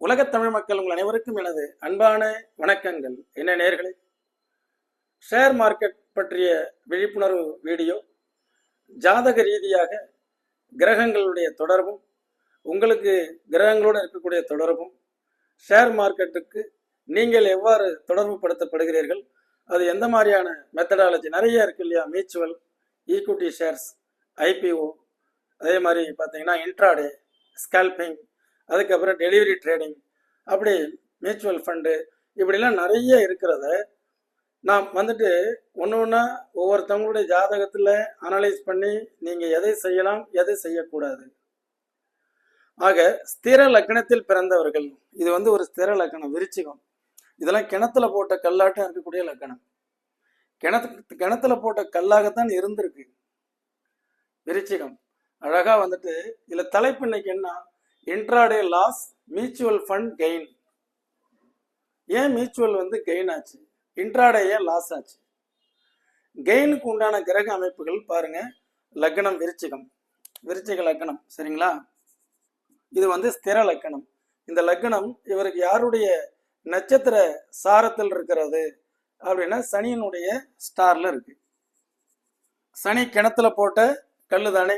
உலகத் தமிழ் மக்கள் உங்கள் அனைவருக்கும் எனது அன்பான வணக்கங்கள். என்ன நேர்களே? ஷேர் மார்க்கெட் பற்றிய விழிப்புணர்வு வீடியோ ஜாதக ரீதியாக கிரகங்களுடைய தொடர்பும் உங்களுக்கு கிரகங்களோடு இருக்கக்கூடிய தொடர்பும் ஷேர் மார்க்கெட்டுக்கு நீங்கள் எவ்வாறு தொடர்பு படுத்தப்படுகிறீர்கள் அது எந்த மாதிரியான மெத்தடாலஜி நிறைய இருக்கு இல்லையா? மியூச்சுவல் ஈக்குவிட்டி ஷேர்ஸ் ஐபிஓ அதே மாதிரி பார்த்தீங்கன்னா இன்ட்ராடே ஸ்கல்பிங் அதுக்கப்புறம் டெலிவரி ட்ரேடிங் அப்படி மியூச்சுவல் ஃபண்டு இப்படிலாம் நிறைய இருக்கிறத நாம் வந்துட்டு ஒன்று ஒன்றா ஒவ்வொருத்தவங்களுடைய ஜாதகத்தில் அனலைஸ் பண்ணி நீங்கள் எதை செய்யலாம் எதை செய்யக்கூடாது. ஆக ஸ்திர லக்னத்தில் பிறந்தவர்கள் இது வந்து ஒரு ஸ்திர லக்கணம் விருச்சிகம். இதெல்லாம் கிணத்துல போட்ட கல்லாட்டம் இருக்கக்கூடிய லக்கணம் கிணத்து கிணத்துல போட்ட கல்லாகத்தான் இருந்திருக்கு. விருச்சிகம். அழகா வந்துட்டு இதுல தலைப்பு இன்னைக்கு என்ன? Intraday loss mutual fund gain ஏன் மியூச்சுவல் வந்து கெயின் ஆச்சு? இன்ட்ராடே ஏன் லாஸ் ஆச்சு? கெயினுக்கு உண்டான கிரக அமைப்புகள் பாருங்க. லக்னம் விருச்சிகம். விருச்சிக லக்னம் சரிங்களா? இது வந்து ஸ்திர லக்கணம் இந்த லக்னம் இவருக்கு யாருடைய நட்சத்திர சாரத்தில் இருக்கிறது? அப்படின்னா சனியினுடைய ஸ்டார்ல இருக்கு. சனி கிணத்துல போட்ட கல்லு தானே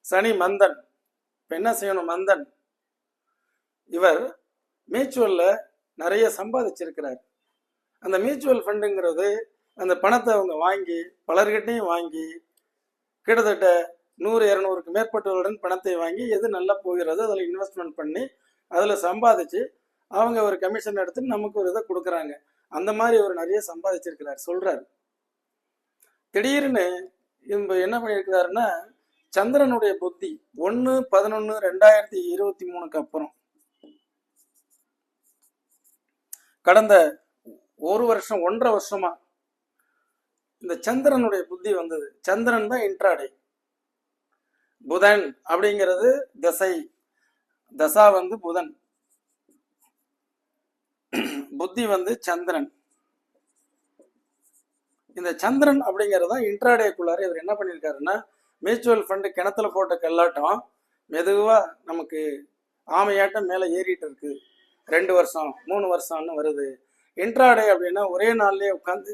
சனி மந்தன். இப்போ என்ன செய்யணும் மந்தன்? இவர் மியூச்சுவல்ல நிறைய சம்பாதிச்சிருக்கிறார். அந்த மியூச்சுவல் ஃபண்டுங்கிறது அந்த பணத்தை அவங்க வாங்கி பலர்கிட்டையும் வாங்கி கிட்டத்தட்ட நூறு இரநூறுக்கு மேற்பட்டவர்களுடன் பணத்தை வாங்கி எது நல்லா போகிறதோ அதில் இன்வெஸ்ட்மெண்ட் பண்ணி அதில் சம்பாதிச்சு அவங்க ஒரு கமிஷன் எடுத்து நமக்கு ஒரு இதை கொடுக்குறாங்க. அந்த மாதிரி அவர் நிறைய சம்பாதிச்சிருக்கிறார் சொல்றாரு. திடீர்னு இப்போ என்ன பண்ணியிருக்கிறாருன்னா சந்திரனுடைய புத்தி ஒன்று பதினொன்று ரெண்டாயிரத்தி இருபத்தி மூணுக்கு அப்புறம். கடந்த ஒரு வருஷம் ஒன்றரை வருஷமா இந்த சந்திரனுடைய புத்தி வந்தது. சந்திரன் தான் இன்ட்ராடே புதன் அப்படிங்கிறது தசை. தசா வந்து புதன். புத்தி வந்து சந்திரன். இந்த சந்திரன் அப்படிங்கிறது தான் இன்ட்ராடேக்குள்ளார இவர் என்ன பண்ணியிருக்காருன்னா மியூச்சுவல் ஃபண்டு கிணத்துல போட்ட கல்லாட்டம் மெதுவாக நமக்கு ஆமையாட்டம் மேலே ஏறிட்டு இருக்கு. ரெண்டு வருஷம் மூணு வருஷம்னு வருது. இன்ட்ராடே அப்படின்னா ஒரே நாள்லேயே உட்காந்து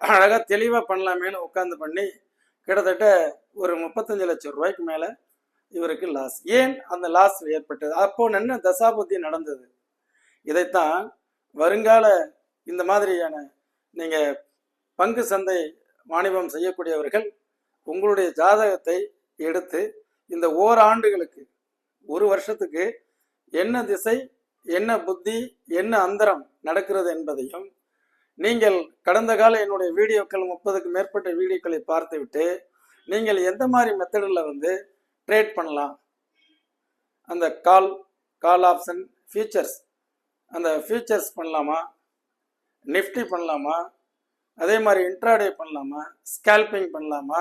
அழகாக தெளிவாக பண்ணலாமேன்னு உட்காந்து பண்ணி கிட்டத்தட்ட ஒரு முப்பத்தஞ்சு லட்சம் ரூபாய்க்கு மேலே இவருக்கு லாஸ் ஏன் அந்த லாஸ் ஏற்பட்டது? அப்போ என்ன தசாபுத்தி நடந்தது. இதைத்தான் வருங்கால இந்த மாதிரியான நீங்கள் பங்கு சந்தை வாணிபம் செய்யக்கூடியவர்கள் உங்களுடைய ஜாதகத்தை எடுத்து இந்த ஓராண்டுகளுக்கு ஒரு வருஷத்துக்கு என்ன திசை என்ன புத்தி என்ன அந்தரம் நடக்கிறது என்பதையும் நீங்கள் கடந்த கால என்னுடைய வீடியோக்கள் முப்பதுக்கு மேற்பட்ட வீடியோக்களை பார்த்துவிட்டு நீங்கள் எந்த மாதிரி மெத்தடில் வந்து ட்ரேட் பண்ணலாம்? அந்த கால் கால் ஆப்ஷன் ஃபியூச்சர்ஸ். அந்த ஃபியூச்சர்ஸ் பண்ணலாமா? நிஃப்டி பண்ணலாமா? அதே மாதிரி இன்ட்ராடே பண்ணலாமா? ஸ்கேல்பிங் பண்ணலாமா?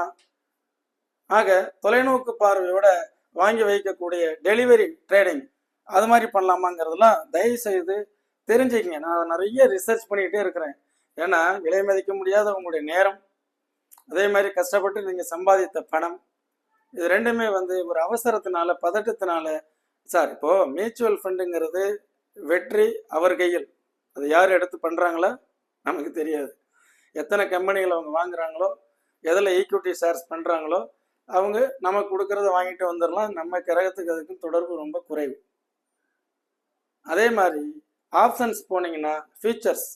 ஆக தொலைநோக்கு பார்வையோட வாங்கி வைக்கக்கூடிய டெலிவரி ட்ரேடிங் அது மாதிரி பண்ணலாமாங்கிறதெல்லாம் தயவு செய்து தெரிஞ்சுக்கங்க. நான் நிறைய ரிசர்ச் பண்ணிக்கிட்டே இருக்கிறேன். ஏன்னா விலை மதிக்க முடியாத உங்களுடைய நேரம் அதே மாதிரி கஷ்டப்பட்டு நீங்கள் சம்பாதித்த பணம் இது ரெண்டுமே வந்து ஒரு அவசரத்தினால பதட்டத்தினால சார் இப்போ மியூச்சுவல் ஃபண்டுங்கிறது வெற்றி அவர் கையில். அது யார் எடுத்து பண்ணுறாங்களோ நமக்கு தெரியாது. எத்தனை கம்பெனிகள் அவங்க வாங்குறாங்களோ எதில் ஈக்விட்டி ஷேர்ஸ் பண்ணுறாங்களோ அவங்க நம்ம கொடுக்கறத வாங்கிட்டு வந்துடலாம். நம்ம கிரகத்துக்கு அதுக்கும் தொடர்பு ரொம்ப குறைவு. அதே மாதிரி ஆப்ஷன்ஸ் போனீங்கன்னா ஃபியூச்சர்ஸ்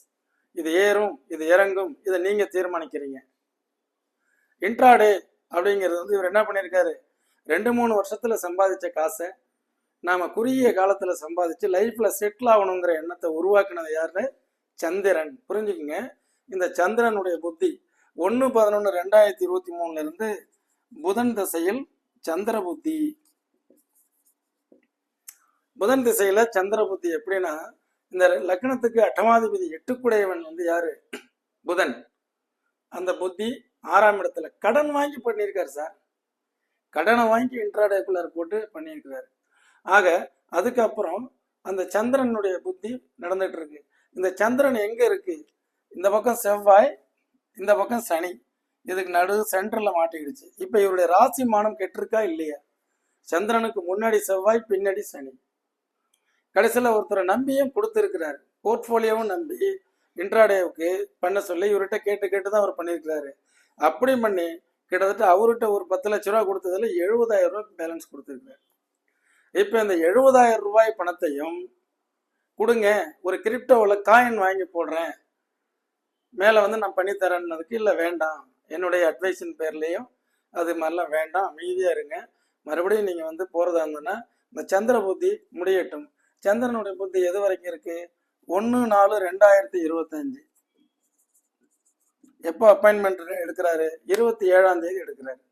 இது ஏறும் இது இறங்கும் இதை நீங்கள் தீர்மானிக்கிறீங்க. இன்ட்ராடே அப்படிங்கிறது வந்து இவர் என்ன பண்ணியிருக்காரு? ரெண்டு மூணு வருஷத்துல சம்பாதிச்ச காசை நாம குறுகிய காலத்துல சம்பாதிச்சு லைஃப்ல செட்டில் ஆகணுங்கிற எண்ணத்தை உருவாக்குனது யாருன்னு சந்திரன். புரிஞ்சுக்குங்க. இந்த சந்திரனுடைய புத்தி ஒன்று பதினொன்று ரெண்டாயிரத்தி இருபத்தி மூணுல இருந்து புதன் திசையில் சந்திர புத்தி. புதன் திசையில சந்திர புத்தி எப்படின்னா இந்த லக்னத்துக்கு அட்டமாதிபதி எட்டுக்குடையவன் வந்து யாரு? புதன். அந்த புத்தி ஆறாம் இடத்துல கடன் வாங்கி பண்ணியிருக்காரு சார். கடனை வாங்கி இன்ட்ராடேக்குள்ளார் போட்டு பண்ணியிருக்கிறாரு. ஆக அதுக்கப்புறம் அந்த சந்திரனுடைய புத்தி நடந்துட்டு இருக்கு. இந்த சந்திரன் எங்க இருக்கு? இந்த பக்கம் செவ்வாய் இந்த பக்கம் சனி. இதுக்கு நடு சென்டர்ல மாட்டிக்கிடுச்சு. இப்ப இவருடைய ராசி மானம் கெட்டிருக்கா இல்லையா? சந்திரனுக்கு முன்னாடி செவ்வாய் பின்னாடி சனி. கடைசியில் ஒருத்தரை நம்பியும் கொடுத்துருக்கிறார். போர்ட்ஃபோலியோவும் நம்பி இன்ட்ராடேவுக்கு பண்ண சொல்லி இவர்கிட்ட கேட்டு கேட்டு தான் அவர் பண்ணியிருக்கிறாரு. அப்படி பண்ணி கிட்டத்தட்ட அவர்கிட்ட ஒரு பத்து லட்ச ரூபா கொடுத்ததுல எழுபதாயிரம் ரூபாய் பேலன்ஸ் கொடுத்துருக்காரு இப்போ இந்த எழுபதாயிரம் ரூபாய் பணத்தையும் கொடுங்க ஒரு கிரிப்டோவில் காயின் வாங்கி போடுறேன். மேலே வந்து நான் பண்ணித்தரேன்னதுக்கு இல்லை வேண்டாம். என்னுடைய அட்வைஸின் பேர்லேயும் அது மாதிரிலாம் வேண்டாம் அமைதியாக இருங்க. மறுபடியும் நீங்கள் வந்து போகிறதா இருந்ததுன்னா இந்த சந்திர புத்தி முடியட்டும். சந்திரனுடைய புத்தி எது வரைக்கும் இருக்குது ஒன்று நாலு ரெண்டாயிரத்தி இருபத்தஞ்சு. எப்போ அப்பாயின்மெண்ட் எடுக்கிறாரு? இருபத்தி ஏழாம் தேதி எடுக்கிறாரு.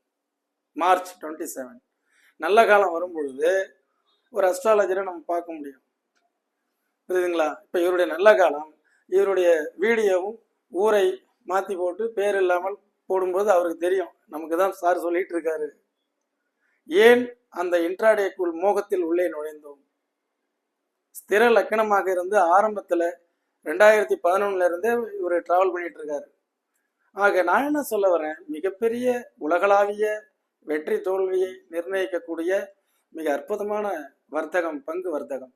மார்ச் டுவெண்ட்டி செவன் நல்ல காலம் வரும் பொழுது ஒரு அஸ்ட்ராலஜரை நம்ம பார்க்க முடியும். புரியுதுங்களா? இப்போ இவருடைய நல்ல காலம் இவருடைய வீடியோவும் ஊரை மாற்றி போட்டு பேர் இல்லாமல் போடும்போது அவருக்கு தெரியும். நமக்கு தான் சார் சொல்லிட்டு இருக்காரு ஏன் அந்த இன்ட்ராடேக்குள் மோகத்தில் உள்ளே நுழைந்தோம்? ஸ்திர லக்கணமாக இருந்து ஆரம்பத்தில் ரெண்டாயிரத்தி பதினொன்னுல இருந்தே இவர் டிராவல் பண்ணிட்டு இருக்காரு ஆக நான் என்ன சொல்ல வரேன்? மிகப்பெரிய உலகளாவிய வெற்றி தோல்வியை நிர்ணயிக்கக்கூடிய மிக அற்புதமான வர்த்தகம் பங்கு வர்த்தகம்.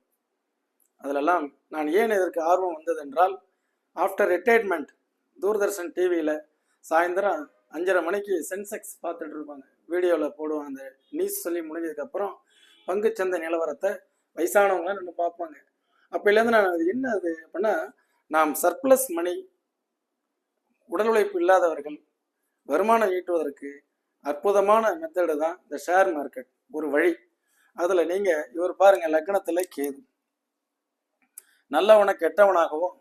அதிலெல்லாம் நான் ஏன் இதற்கு ஆர்வம் வந்ததென்றால் ஆஃப்டர் ரிட்டையர்மெண்ட் தூர்தர்ஷன் டிவியில் சாயந்தரம் அஞ்சரை மணிக்கு சென்செக்ஸ் பார்த்துட்டு இருப்பாங்க வீடியோவில் போடுவாங்க. அந்த நியூஸ் சொல்லி முடிஞ்சதுக்கப்புறம் பங்குச்சந்தை நிலவரத்தை வயசானவங்களாம் நின்று பார்ப்பாங்க. அப்போலேருந்து நான் அது என்ன அது அப்படின்னா நாம் சர்ப்ளஸ் மணி உடல் உழைப்பு இல்லாதவர்கள் வருமானம் ஈட்டுவதற்கு அற்புதமான மெத்தடு தான் இந்த ஷேர் மார்க்கெட் ஒரு வழி. அதில் நீங்கள் இவர் பாருங்கள் லக்னத்தில் கேது. நல்லவனை கெட்டவனாகவும்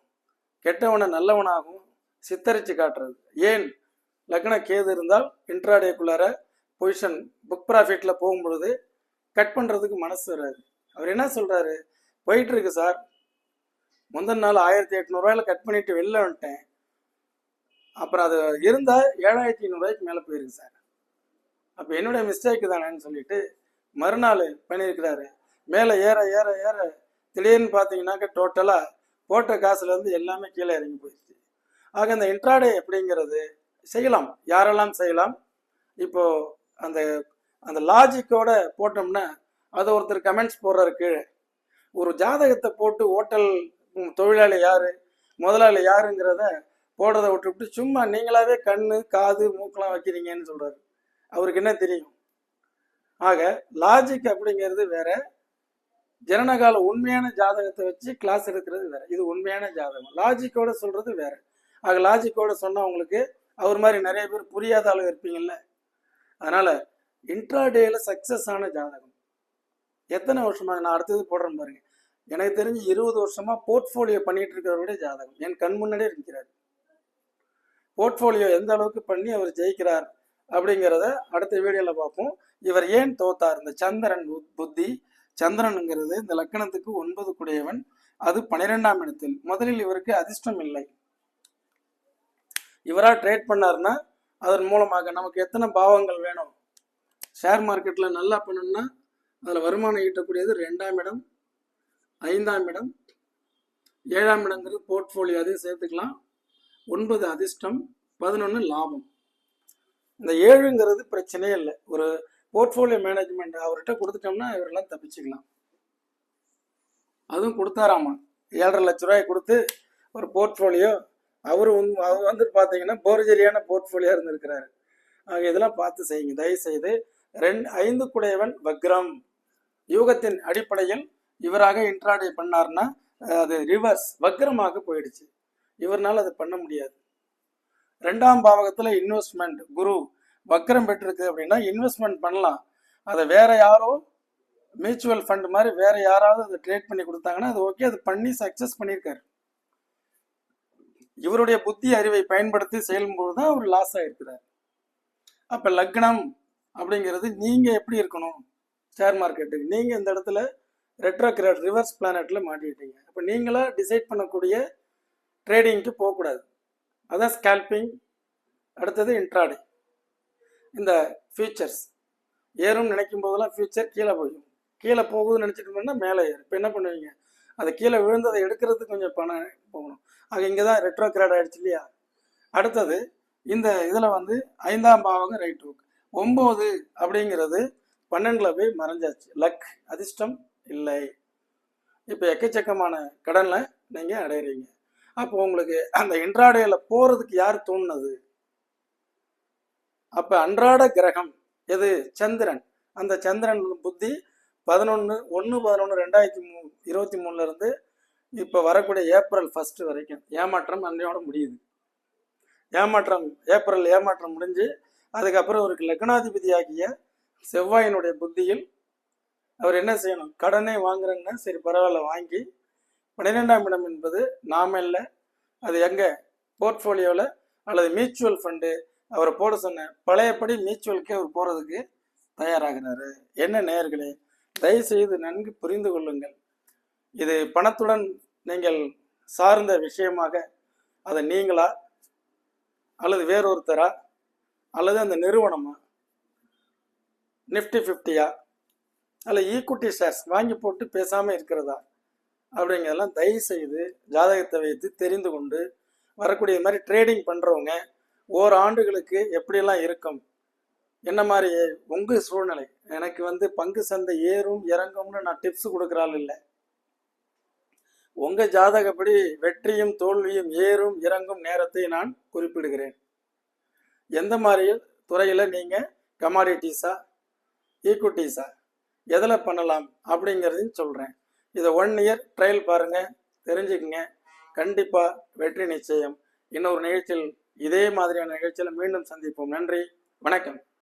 கெட்டவனை நல்லவனாகவும் சித்தரித்து காட்டுறது. ஏன்? லக்ன கேது இருந்தால் இன்ட்ராடேக்குள்ளார பொசிஷன் புக் ப்ராஃபிட்டில் போகும்பொழுது கட் பண்ணுறதுக்கு மனசு வராது. அவர் என்ன சொல்கிறாரு போயிட்டு இருக்கு சார். முந்தின நாள் ஆயிரத்தி எட்நூறுவாயில் கட் பண்ணிட்டு வெளில வந்துட்டேன். அப்புறம் அது இருந்தால் ஏழாயிரத்தி ஐநூறுரூவாய்க்கு மேலே போயிருக்கு சார். அப்போ என்னுடைய மிஸ்டேக்கு தானேன்னு சொல்லிட்டு மறுநாள் பண்ணியிருக்கிறாரு. மேலே ஏற ஏற ஏற திடீர்னு பார்த்தீங்கன்னாக்க டோட்டலாக போட்ட காசுலேருந்து எல்லாமே கீழே இறங்கி போயிடுச்சு. ஆக இந்த இன்ட்ராடே அப்படிங்கிறது செய்யலாம். யாரெல்லாம் செய்யலாம்? இப்போ அந்த அந்த லாஜிக்கோட போட்டோம்னா அதை ஒருத்தர் கமெண்ட்ஸ் போடுறாரு கீழே. ஒரு ஜாதகத்தை போட்டு ஹோட்டல் தொழிலாளி யாரு முதலாளி யாருங்கிறத போடுறத விட்டுவிட்டு சும்மா நீங்களாவே கண்ணு காது மூக்கெல்லாம் வைக்கிறீங்கன்னு சொல்றாரு. அவருக்கு என்ன தெரியும்? ஆக லாஜிக் அப்படிங்கிறது வேற ஜனனகால உண்மையான ஜாதகத்தை வச்சு கிளாஸ் எடுக்கிறது வேற. இது உண்மையான ஜாதகம். லாஜிக்கோட சொல்றது வேற. ஆக லாஜிக்கோட சொன்னால் உங்களுக்கு அவர் மாதிரி நிறைய பேர் புரியாத ஆளு இருப்பீங்கல்ல. அதனால இன்ட்ராடேல சக்சஸ் ஆன ஜாதகம். எத்தனை வருஷமா? நான் அடுத்தது போடுறேன் பாருங்க. எனக்கு தெரிஞ்சு இருபது வருஷமா போர்ட்ஃபோலியோ பண்ணிட்டு இருக்கிறவருடைய ஜாதகம். என் கண் முன்னாடியே இருக்கிறார். போர்ட்ஃபோலியோ எந்த அளவுக்கு பண்ணி அவர் ஜெயிக்கிறார் அப்படிங்கிறத அடுத்த வீடியோல பார்ப்போம். இவர் ஏன் தோத்தார்? இந்த சந்திரன் புத்தி. சந்திரனுங்கிறது இந்த லக்கணத்துக்கு ஒன்பது குடையவன். அது பனிரெண்டாம் இடத்தில். முதலில் இவருக்கு அதிர்ஷ்டம் இல்லை. இவராக ட்ரேட் பண்ணாருன்னா அதன் மூலமாக நமக்கு எத்தனை பாவங்கள் வேணும்? ஷேர் மார்க்கெட்டில் நல்லா பண்ணணும்னா அதில் வருமானம் ஈட்டக்கூடியது ரெண்டாம் இடம் ஐந்தாம் இடம் ஏழாம் இடங்கிறது போர்ட்ஃபோலியோ அதையும் சேர்த்துக்கலாம். ஒன்பது அதிர்ஷ்டம் பதினொன்று லாபம். இந்த ஏழுங்கிறது பிரச்சனையே இல்லை. ஒரு போர்ட்ஃபோலியோ மேனேஜ்மெண்ட் அவர்கிட்ட கொடுத்துட்டோம்னா இவரெல்லாம் தப்பிச்சுக்கலாம். அதுவும் கொடுத்தாராமா? ஏழரை லட்ச ரூபாய் கொடுத்து ஒரு போர்ட்ஃபோலியோ அவர் வந்து அவர் வந்து பார்த்தீங்கன்னா போர்ஜரியான போர்ட்ஃபோலியோ இருந்திருக்கிறாரு. ஆக இதெல்லாம் பார்த்து செய்யுங்க. தயவுசெய்து ரெண்டு ஐந்து குடையவன் வக்ரம். யூகத்தின் அடிப்படையில் இவராக இன்ட்ராடே பண்ணார்னா அது ரிவர்ஸ் வக்ரமாக போயிடுச்சு. இவர்னால அதை பண்ண முடியாது. ரெண்டாம் பாவகத்தில் இன்வெஸ்ட்மெண்ட் குரு வக்ரம் பெற்றிருக்கு அப்படின்னா இன்வெஸ்ட்மெண்ட் பண்ணலாம். அதை வேற யாரோ மியூச்சுவல் ஃபண்ட் மாதிரி வேற யாராவது அதை ட்ரேட் பண்ணி கொடுத்தாங்கன்னா அது ஓகே அது பண்ணி சக்சஸ் பண்ணியிருக்காரு. இவருடைய புத்தி அறிவை பயன்படுத்தி செயல்போது தான் அவர் லாஸ் ஆகிருக்கிறார் அப்ப லக்னம் அப்படிங்கிறது நீங்க எப்படி இருக்கணும்? ஷேர் மார்க்கெட்டுக்கு நீங்க இந்த இடத்துல ரெட்ரோகிரேட் ரிவர்ஸ் பிளானட்ல மாட்டிட்டீங்க அப்ப நீங்களா டிசைட் பண்ணக்கூடிய ட்ரேடிங்க்கு போகக்கூடாது. அதான் ஸ்கேல்பிங் அடுத்தது இன்ட்ராடே இந்த ஃபியூச்சர்ஸ் ஏறும் நினைக்கும் போதெல்லாம் ஃபியூச்சர் கீழே போயிடும். கீழே போகுதுன்னு நினச்சிட்டு இருந்தோம்னா மேலே ஏறும். இப்போ என்ன பண்ணுவீங்க? அதை கீழே விழுந்ததை எடுக்கிறதுக்கு கொஞ்சம் பணம் போகணும். ஆக இங்கே தான் ரெட்ரோ கிராட் ஆயிடுச்சு இல்லையா? அடுத்தது இந்த இதில் வந்து ஐந்தாம் பாவகம் ரைட் ஹூக் ஒம்பது அப்படிங்கிறது பன்னெண்டில் போய் மறைஞ்சாச்சு. லக் அதிர்ஷ்டம் இல்லை. இப்போ எக்கச்சக்கமான கடனில் நீங்கள் அடையிறீங்க. அப்போ உங்களுக்கு அந்த இன்றாடையில் போகிறதுக்கு யார் தூண்டினது அப்போ அன்றாட கிரகம் எது? சந்திரன். அந்த சந்திரன் புத்தி பதினொன்று ஒன்று பதினொன்று ரெண்டாயிரத்தி மூ இருபத்தி மூணுலேருந்து இப்போ வரக்கூடிய ஏப்ரல் ஃபஸ்ட்டு வரைக்கும் ஏமாற்றம் அன்றையோட முடியுது. ஏமாற்றம் ஏப்ரல் ஏமாற்றம் முடிஞ்சு அதுக்கப்புறம் அவருக்கு லக்னாதிபதியாகிய செவ்வாயினுடைய புத்தியில் அவர் என்ன செய்யணும்? கடனே வாங்குறேன்னா சரி பரவாயில்ல வாங்கி பன்னிரெண்டாம் இடம் என்பது நாம இல்லை. அது எங்கே? போர்ட்ஃபோலியோவில் அல்லது மியூச்சுவல் ஃபண்டு அவரை போட சொன்ன பழையபடி மியூச்சுவலுக்கே அவர் போகிறதுக்கு தயாராகிறாரு. என்ன நேயர்களே? தயவுசெய்து நன்கு புரிந்து கொள்ளுங்கள். இது பணத்துடன் நீங்கள் சார்ந்த விஷயமாக அதை நீங்களா? அல்லது வேறொருத்தரா? அல்லது அந்த நிறுவனமா? நிஃப்டி ஃபிஃப்டியா? அல்ல ஈக்குட்டி ஷேர்ஸ் வாங்கி போட்டு பேசாமல் இருக்கிறதா? அப்படிங்கிறதெல்லாம் தயவு செய்து ஜாதகத்தை வைத்து தெரிந்து கொண்டு வரக்கூடிய மாதிரி ட்ரேடிங் பண்ணுறவங்க ஓர் ஆண்டுகளுக்கு எப்படியெல்லாம் இருக்கும்? என்ன மாதிரி உங்கள் சூழ்நிலை? எனக்கு வந்து பங்கு சந்தை ஏறும் இறங்கும்னு நான் டிப்ஸ் கொடுக்குறாள் இல்லை. உங்கள் ஜாதகப்படி வெற்றியும் தோல்வியும் ஏறும் இறங்கும் நேரத்தை நான் குறிப்பிடுகிறேன். எந்த மாதிரி துறையில் நீங்கள் கமாடிட்டிஸா ஈக்குட்டிஸா எதில் பண்ணலாம் அப்படிங்கிறதையும் சொல்கிறேன் இதை ஒன் இயர் ட்ரையல் பாருங்கள் தெரிஞ்சுக்குங்க. கண்டிப்பாக வெற்றி நிச்சயம். இன்னொரு நிகழ்ச்சியில் இதே மாதிரியான நிகழ்ச்சியில் மீண்டும் சந்திப்போம். நன்றி வணக்கம்.